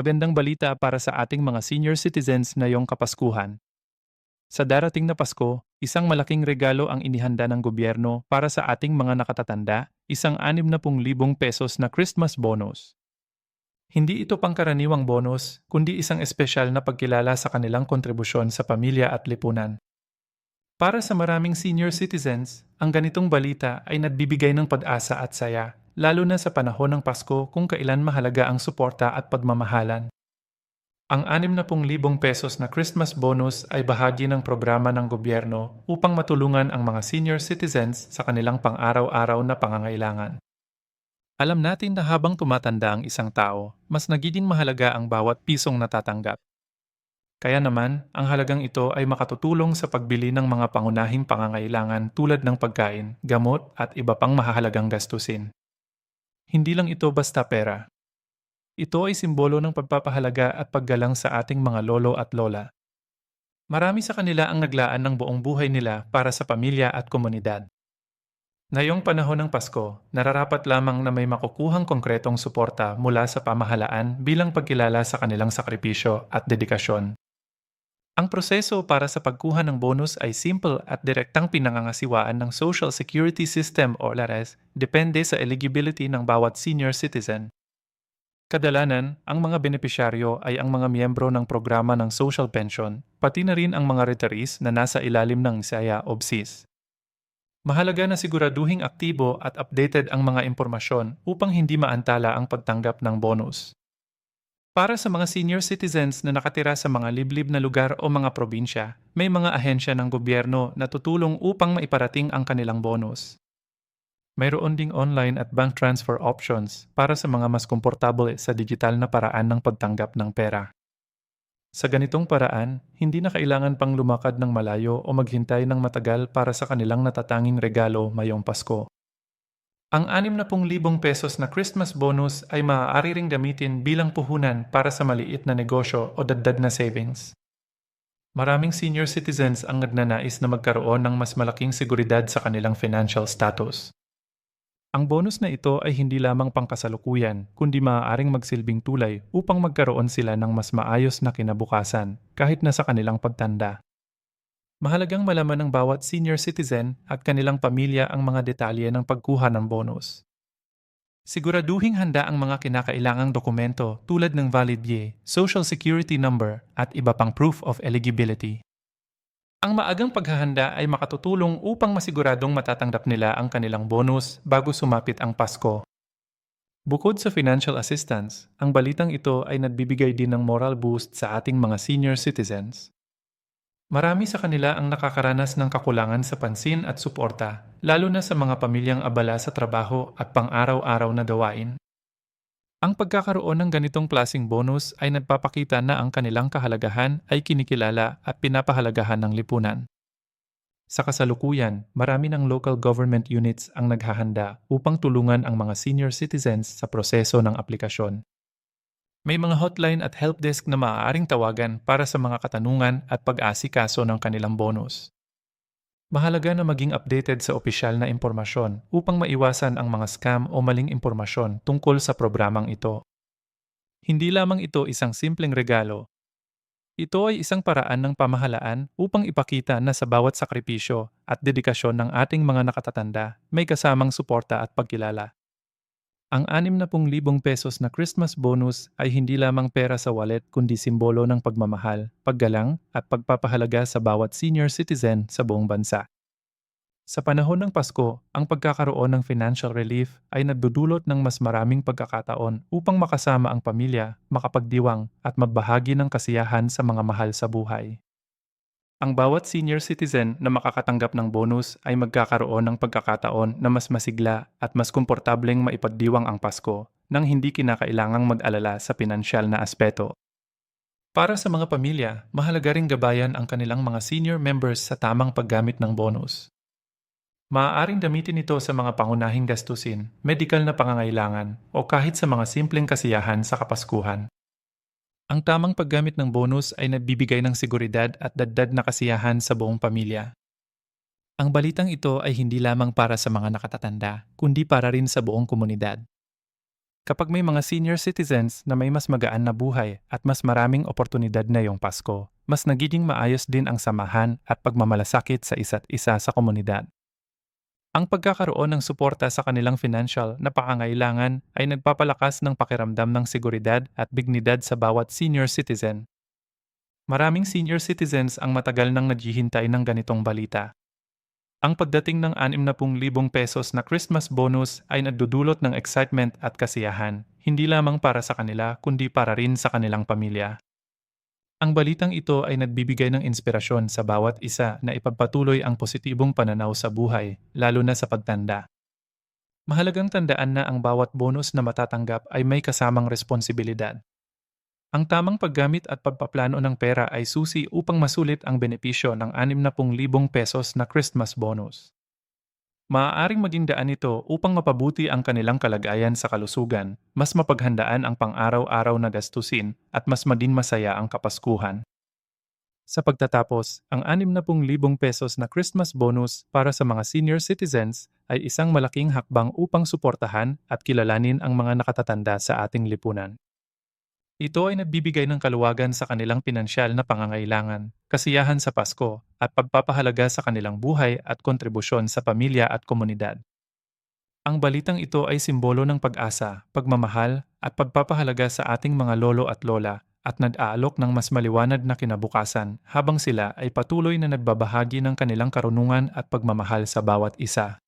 Magandang balita para sa ating mga senior citizens na yung Kapaskuhan. Sa darating na Pasko, isang malaking regalo ang inihanda ng gobyerno para sa ating mga nakatatanda, isang 60,000 pesos na Christmas bonus. Hindi ito pangkaraniwang bonus, kundi isang espesyal na pagkilala sa kanilang kontribusyon sa pamilya at lipunan. Para sa maraming senior citizens, ang ganitong balita ay nagbibigay ng pag-asa at saya, lalo na sa panahon ng Pasko kung kailan mahalaga ang suporta at pagmamahalan. Ang 60,000 pesos na Christmas bonus ay bahagi ng programa ng gobyerno upang matulungan ang mga senior citizens sa kanilang pang-araw-araw na pangangailangan. Alam natin na habang tumatanda ang isang tao, mas nagiging mahalaga ang bawat pisong natatanggap. Kaya naman, ang halagang ito ay makatutulong sa pagbili ng mga pangunahing pangangailangan tulad ng pagkain, gamot at iba pang mahahalagang gastusin. Hindi lang ito basta pera. Ito ay simbolo ng pagpapahalaga at paggalang sa ating mga lolo at lola. Marami sa kanila ang naglaan ng buong buhay nila para sa pamilya at komunidad. Ngayong panahon ng Pasko, nararapat lamang na may makukuhang konkretong suporta mula sa pamahalaan bilang pagkilala sa kanilang sakripisyo at dedikasyon. Ang proseso para sa pagkuha ng bonus ay simple at direktang pinangangasiwaan ng Social Security System o LARES depende sa eligibility ng bawat senior citizen. Kadalanan, ang mga benepisyaryo ay ang mga miyembro ng programa ng social pension, pati na rin ang mga retirees na nasa ilalim ng ISAYA o BSIS. Mahalaga na siguraduhing aktibo at updated ang mga impormasyon upang hindi maantala ang pagtanggap ng bonus. Para sa mga senior citizens na nakatira sa mga liblib na lugar o mga probinsya, may mga ahensya ng gobyerno na tutulong upang maiparating ang kanilang bonus. Mayroon ding online at bank transfer options para sa mga mas komportable sa digital na paraan ng pagtanggap ng pera. Sa ganitong paraan, hindi na kailangan pang lumakad ng malayo o maghintay ng matagal para sa kanilang natatanging regalo mayong Pasko. Ang 60,000 pesos na Christmas bonus ay maaari ring gamitin bilang puhunan para sa maliit na negosyo o daddad na savings. Maraming senior citizens ang nagnanais na magkaroon ng mas malaking seguridad sa kanilang financial status. Ang bonus na ito ay hindi lamang pangkasalukuyan, kundi maaaring magsilbing tulay upang magkaroon sila ng mas maayos na kinabukasan kahit na sa kanilang pagtanda. Mahalagang malaman ng bawat senior citizen at kanilang pamilya ang mga detalye ng pagkuha ng bonus. Siguraduhing handa ang mga kinakailangang dokumento tulad ng valid YE, Social Security Number at iba pang proof of eligibility. Ang maagang paghahanda ay makatutulong upang masiguradong matatanggap nila ang kanilang bonus bago sumapit ang Pasko. Bukod sa financial assistance, ang balitang ito ay nagbibigay din ng moral boost sa ating mga senior citizens. Marami sa kanila ang nakakaranas ng kakulangan sa pansin at suporta, lalo na sa mga pamilyang abala sa trabaho at pang-araw-araw na gawain. Ang pagkakaroon ng ganitong klasing bonus ay nagpapakita na ang kanilang kahalagahan ay kinikilala at pinapahalagahan ng lipunan. Sa kasalukuyan, marami ng local government units ang naghahanda upang tulungan ang mga senior citizens sa proseso ng aplikasyon. May mga hotline at helpdesk na maaaring tawagan para sa mga katanungan at pag-asikaso ng kanilang bonus. Mahalaga na maging updated sa opisyal na impormasyon upang maiwasan ang mga scam o maling impormasyon tungkol sa programang ito. Hindi lamang ito isang simpleng regalo. Ito ay isang paraan ng pamahalaan upang ipakita na sa bawat sakripisyo at dedikasyon ng ating mga nakatatanda may kasamang suporta at pagkilala. Ang 60,000 pesos na Christmas bonus ay hindi lamang pera sa wallet kundi simbolo ng pagmamahal, paggalang at pagpapahalaga sa bawat senior citizen sa buong bansa. Sa panahon ng Pasko, ang pagkakaroon ng financial relief ay nagdudulot ng mas maraming pagkakataon upang makasama ang pamilya, makapagdiwang at magbahagi ng kasiyahan sa mga mahal sa buhay. Ang bawat senior citizen na makakatanggap ng bonus ay magkakaroon ng pagkakataon na mas masigla at mas komportableng maipagdiwang ang Pasko nang hindi kinakailangang mag-alala sa pinansyal na aspeto. Para sa mga pamilya, mahalaga ring gabayan ang kanilang mga senior members sa tamang paggamit ng bonus. Maaaring gamitin ito sa mga pangunahing gastusin, medical na pangangailangan, o kahit sa mga simpleng kasiyahan sa Kapaskuhan. Ang tamang paggamit ng bonus ay nagbibigay ng seguridad at daddad na kasiyahan sa buong pamilya. Ang balitang ito ay hindi lamang para sa mga nakatatanda, kundi para rin sa buong komunidad. Kapag may mga senior citizens na may mas magaan na buhay at mas maraming oportunidad na yung Pasko, mas nagiging maayos din ang samahan at pagmamalasakit sa isa't isa sa komunidad. Ang pagkakaroon ng suporta sa kanilang financial na pangangailangan ay nagpapalakas ng pakiramdam ng seguridad at dignidad sa bawat senior citizen. Maraming senior citizens ang matagal nang naghihintay ng ganitong balita. Ang pagdating ng 60,000 pesos na Christmas bonus ay nagdudulot ng excitement at kasiyahan, hindi lamang para sa kanila kundi para rin sa kanilang pamilya. Ang balitang ito ay nagbibigay ng inspirasyon sa bawat isa na ipagpatuloy ang positibong pananaw sa buhay, lalo na sa pagtanda. Mahalagang tandaan na ang bawat bonus na matatanggap ay may kasamang responsibilidad. Ang tamang paggamit at pagpaplano ng pera ay susi upang masulit ang benepisyo ng 60,000 pesos na Christmas bonus. Maaaring maging daan ito upang mapabuti ang kanilang kalagayan sa kalusugan, mas mapaghandaan ang pang-araw-araw na gastusin at mas maging masaya ang kapaskuhan. Sa pagtatapos, ang 60,000 pesos na Christmas bonus para sa mga senior citizens ay isang malaking hakbang upang suportahan at kilalanin ang mga nakatatanda sa ating lipunan. Ito ay nagbibigay ng kaluwagan sa kanilang pinansyal na pangangailangan, kasiyahan sa Pasko, at pagpapahalaga sa kanilang buhay at kontribusyon sa pamilya at komunidad. Ang balitang ito ay simbolo ng pag-asa, pagmamahal, at pagpapahalaga sa ating mga lolo at lola at nag-aalok ng mas maliwanag na kinabukasan habang sila ay patuloy na nagbabahagi ng kanilang karunungan at pagmamahal sa bawat isa.